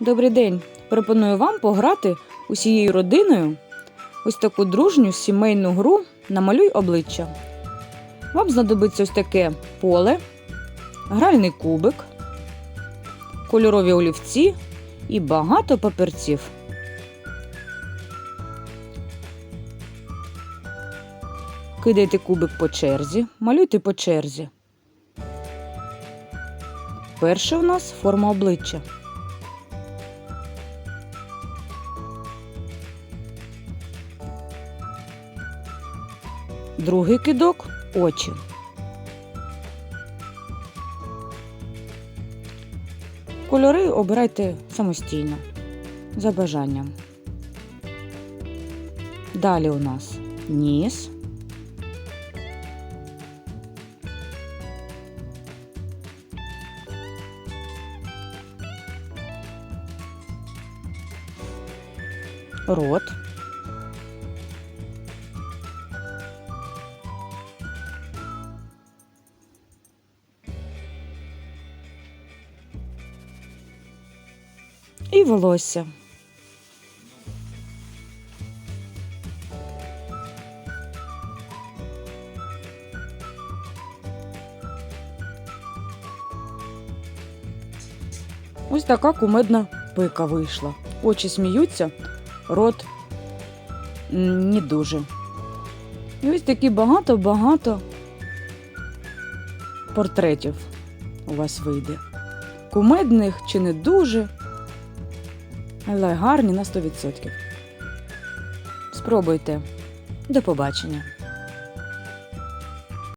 Добрий день! Пропоную вам пограти усією родиною ось таку дружню сімейну гру Намалюй обличчя. Вам знадобиться ось таке поле, гральний кубик, кольорові олівці і багато папірців. Кидайте кубик по черзі, малюйте по черзі. Перше у нас форма обличчя. Другий кидок очі. Кольори обирайте самостійно, за бажанням. Далі у нас ніс. Рот. І волосся. Ось така кумедна пика вийшла. Очі сміються, рот не дуже. І ось такі багато-багато портретів у вас вийде. Кумедних чи не дуже, але гарні на 100%. Спробуйте. До побачення.